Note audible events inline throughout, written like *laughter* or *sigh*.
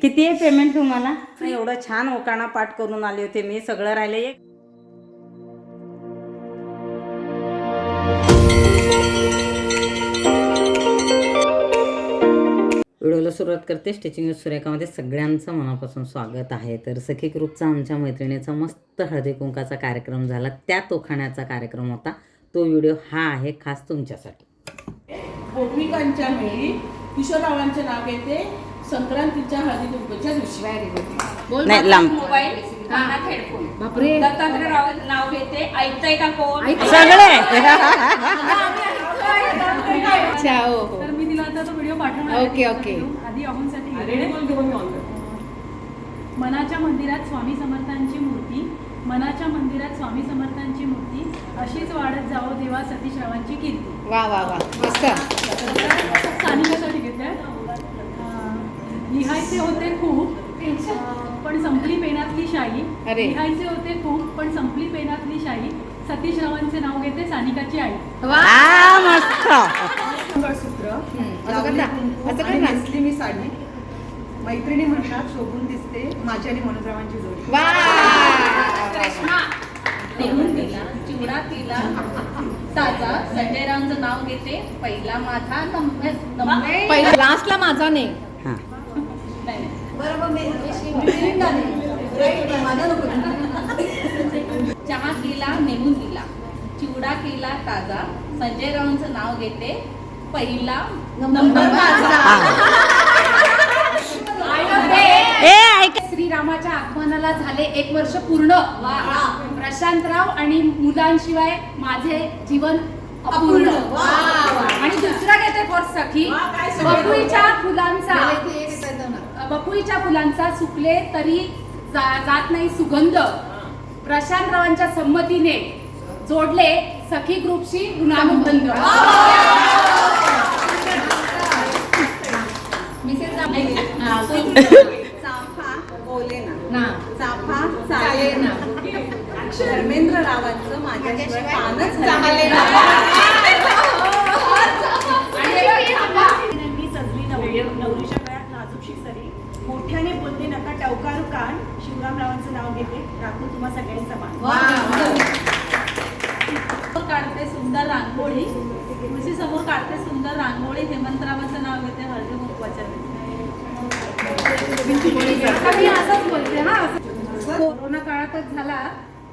किती आहे पेमेंट तुम्हाला? एवढं छान ओकाणा पाठ करून आले होते मी. सगळं राहिले एक. व्हिडिओला सुरुवात करते. स्टिचिंग सुरेखामध्ये सगळ्यांचं मनापासून स्वागत आहे. तर सखी ग्रुपचा आमच्या मैत्रिणीचा मस्त हळदी कुंकाचा कार्यक्रम झाला. त्या तोखाण्याचा कार्यक्रम होता. तो व्हिडिओ हा आहे खास तुमच्यासाठी. पौर्णिकांच्या वेळी किशोररावांचे नाव येते. संक्रांतीच्या हळदी कुंकूच्या दिवशी. नाही लांब. मोबाईल? हेडफोन. बापरे. दत्तात्रय राव नाव घेते ऐकताय का कोण? सगळे. अच्छा हो हो. तर मी तिला आता तो व्हिडिओ पाठवणार ओके ओके. आधी मनाच्या मंदिरात स्वामी समर्थांची मूर्ती. मनाच्या मंदिरात स्वामी समर्थांची मूर्ती. अशीच वाढत जावो देवा सतीश रावांची कीर्ती. वा वा वा. मस्त. स्थानिकासाठी घेतल्या. लिहायचे होते खूप पण संपली पेनातली शाही. लिहायचे होते खूप पण संपली पेनातली शाही. सतीश रावांचे नाव घेते सानिकाची आई. ना. नेसली मी साडी. मैत्रिणी म्हणतात शोभून दिसते माझी आणि मनोजरावांची जोडी. वा दिला चिवडा केला ताजा संजय रावांचं नाव घेते पहिला माझा नंबर नंबर पहिला लास्टला माझा नाही हां. चहा केला नेमून दिला. चिवडा केला ताजा. संजय रावांचं नाव घेते पहिला नंबर श्रीरामाच्या आगमनाला झाले एक वर्ष पूर्ण. प्रशांतराव आणि मुलांशिवाय माझे जीवन अपूर्ण. आणि दुसरा घेते फॉर सखी. बकुळीच्या फुलांचा बकुळीच्या फुलांचा सुकले तरी जात नाही सुगंध. प्रशांतरावांच्या संमतीने जोडले सखी ग्रुपशी गुणानुबंध मिसेस चाफा बोले ना. ना चाफा चाले ना धर्मेंद्र रावांचं माझ्याशिवाय पानच मी सजली नवरी नवरीच्या नाजूकशी सरी. मोठ्याने बोलते नका टवकार कान. शिवरामरावांचं नाव घेते. राखून तुम्हा सगळ्यांचा मान. समोर काढते सुंदर रांगोळी. तुळशी समोर काढते सुंदर रांगोळी. हेमंतरावांचं नाव घेते हळदी आता मी असंच बोलते हा. कोरोना काळातच झाला.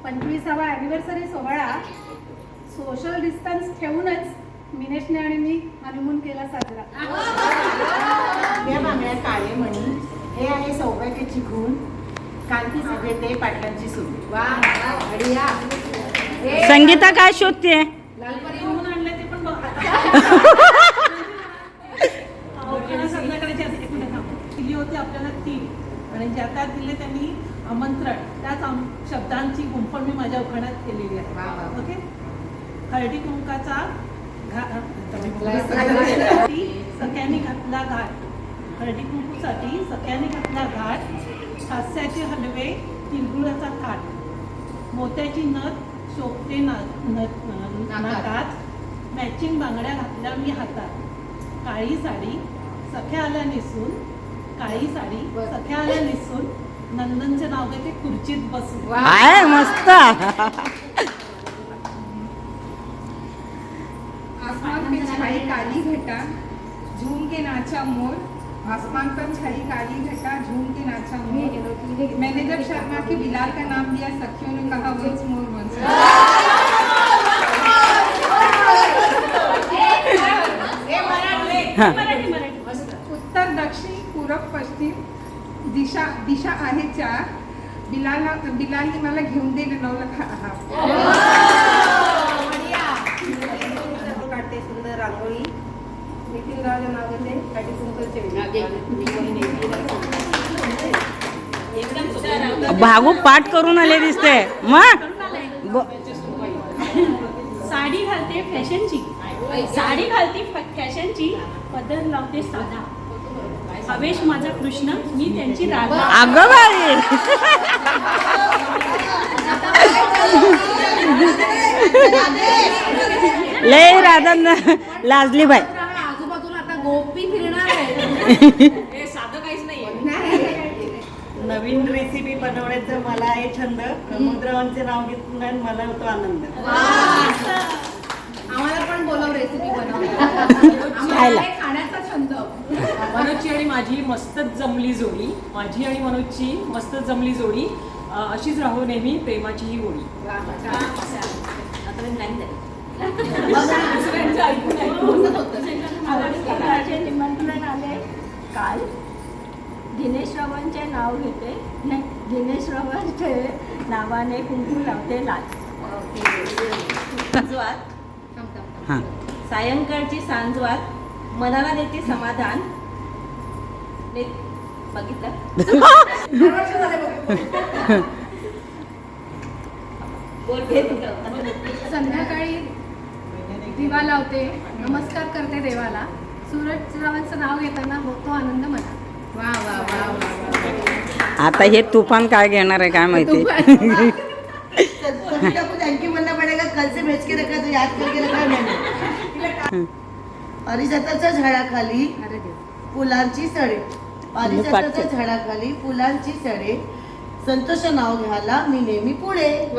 पंचवीसावा अॅनिव्हर्सरी सोहळा सोशल डिस्टन्स ठेवूनच मिनेशने आणि मी हनीमून केला साजरा. या बांगड्या काळे मणी हे आहे सौभाग्याची खून कांती सगळे ते पाटलांची सून. वा. संगीता काय शोधते आपल्याला तीन आणि ज्या दिले त्यांनी आमंत्रण. त्याच शब्दांची गुंफण मी माझ्या उखाण्यात केलेली. आहे. ओके? हळदी कुंकाचा सख्याने घातला घाट. हळदी कुंकूसाठी सख्याने घातला घाट. हास्याचे हलवे तिळगुळाचा थाट. मोत्याची नथ शोभते नाकात. मॅचिंग बांगड्या घातल्या मी हातात. काळी साडी सख्या आल्या नेसून. काळी साडी. सख्या आल्या नेसून. नंदनचे नाव घेते खुर्चीत बसून. वा. आहे मस्त. आसमान पे छाई काली घटा झूम के नाचा मोर. आसमान पर छाई काली घटा झूम के नाचा मोर. मैंने जब शर्मा के बिलाल का नाम लिया सखियों ने कहा वंस मोर वंस हां उत्तर दक्षिण पूरब पश्चिम दिशा दिशा आहे चार बिलाल बिलालने मला घेऊन दिले नऊ लाख. काढते सुंदर रांगोळी. नितीन नाव घेते काठी कुंकूचे भागू पाठ करून आले दिसते. मग साडी घालते फॅशनची. साडी घालते फ- फॅशनची. पदर लावते साधा. हवेश माझा कृष्ण मी त्यांची राधा. अगं बाई. लय राधा लाजली बाई. आजूबाजूला आता गोपी फिरत *laughs* नवीन रेसिपी बनवण्याचं मला आहे छंद. समुद्रावांचे नाव घेतलं मला होतो आनंद. आम्हाला पण बोलव रेसिपी छंद मनोजची आणि माझी मस्तच जमली जोडी. माझी आणि मनोजची मस्तच जमली जोडी. अशीच राहो नेहमी प्रेमाची ही आवडते निमंत्रण आले काल दिनेश रावांचे नाव घेते. नाही दिनेश रावांचे नावाने कुंकू लावते लाल. सांजवात हां. सायंकाळची सांजवात मनाला देते समाधान. बघितलं. *laughs* संध्याकाळी दिवा लावते. नमस्कार करते देवाला. सूरज रावांचं नाव घेताना होतो आनंद मला वा वा वा वा आता हे तुफान काय घेणार आहे काय माहिती? कभी आपको थैंक यू बोलना पड़ेगा कल से भेज के रखा तो याद करके रखा मैंने पारिजाताच्या झाडाखाली फुलांची सडे. पारिजाताच्या झाडाखाली फुलांची सडे. संतोष नाव घ्यायला मी नेहमी पुढे. *laughs*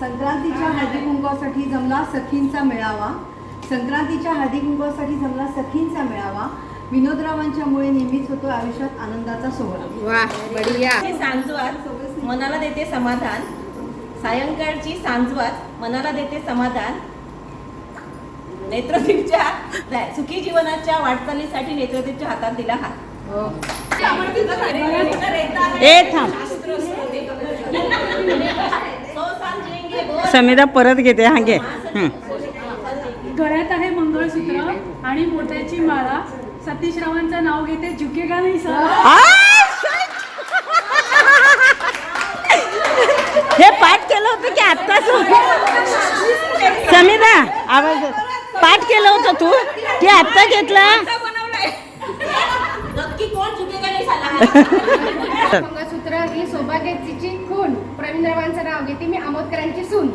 संक्रांतीच्या हळदी कुंकवासाठी जमला सखींचा मेळावा. संक्रांतीच्या हळदी कुंकवासाठी जमला सखींचा मेळावा. विनोदरावांच्यामुळे नेहमीच होतो आयुष्यात आनंदाचा सोहळा. वा बढिया. ती सांजवात मनाला देते समाधान. सायंकाळची सांजवात मनाला देते समाधान. नेत्रदीपच्या नाही, सुखी जीवनाच्या वाटचालीसाठी नेत्रदीपच्या हातात दिला हात. ए थांब सो सांजेंगे बोल. समिधा परत घेते हा घे. हं. गळ्यात आहे मंगळसूत्र आणि मोत्याची माळा. सतीश रावांचं नाव घेते झुके का नाही सर आ, हे पाठ केलं होतं की आत्ताच समिधा आवाज पाठ केलं होतं तू की आत्ता घेतला नक्की कोण चुकेगा नाही सांगा मंगळसूत्र ही सौभाग्याची खून प्रवीण रावांचं नाव घेते मी आमोदकरांची सून.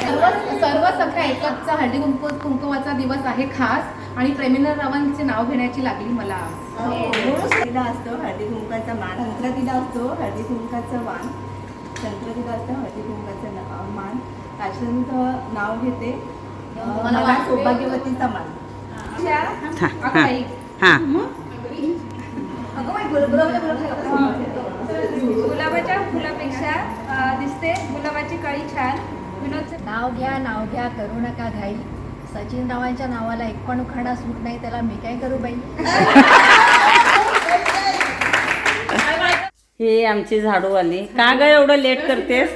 सर्व सर्व सखा एकचा हळदी कुंकू कुंकुमाचा दिवस आहे खास. आणि प्रेमिनर रावांचे नाव घेण्याची लागली मला. संक्रांतीला असतो हळदी कुंकाचा मान. संक्रांतीला असतो हळदी कुंकाचा वाण संक्रांतीला असतो हळदी कुंकाचा मान. काश्मीरचं नाव घेते. मला सौभाग्यवतीचा मान. हां हां। हां गुलाबाच्या फुलापेक्षा दिसते. गुलाबाची कळी छान. विनोद नाव घ्या नाव घ्या करू नका घाई. सचिन रावांच्या नावाला एक पण उखाणा सूट नाही त्याला मी काय करू बाई? ही आमची झाडूवाली. का ग एवढं लेट करतेस?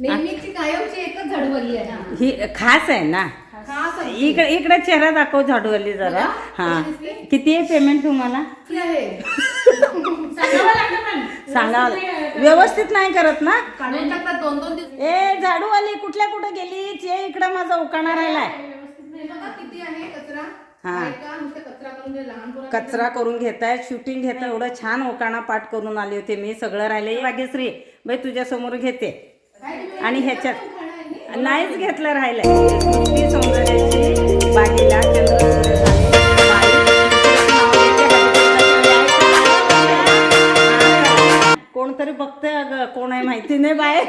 नेहमीची कायमची एकच झाडूवाली आहे ही खास आहे ना? इकडे इकडे चेहरा दाखव झाडूवाली जरा. हा. किती आहे पेमेंट तुम्हाला? सांगा. व्यवस्थित नाही करत ना? ए झाडूवाली कुठल्या कुठे गेली ये इकडे माझा उकाणा राहिलाय. आहे कचरा. हा. करून घेतायत शूटिंग घेता एवढं छान ओकाणा पाठ करून आले होते मी. सगळं राहिले भाग्यश्री बाई तुझ्या समोर घेते आणि ह्याच्यात नाहीच घेतलं राहिलंय. सौंदर्याची बागेला चंद्र कोणतरी बघतंय अगं कोण आहे माहिती नाही बाय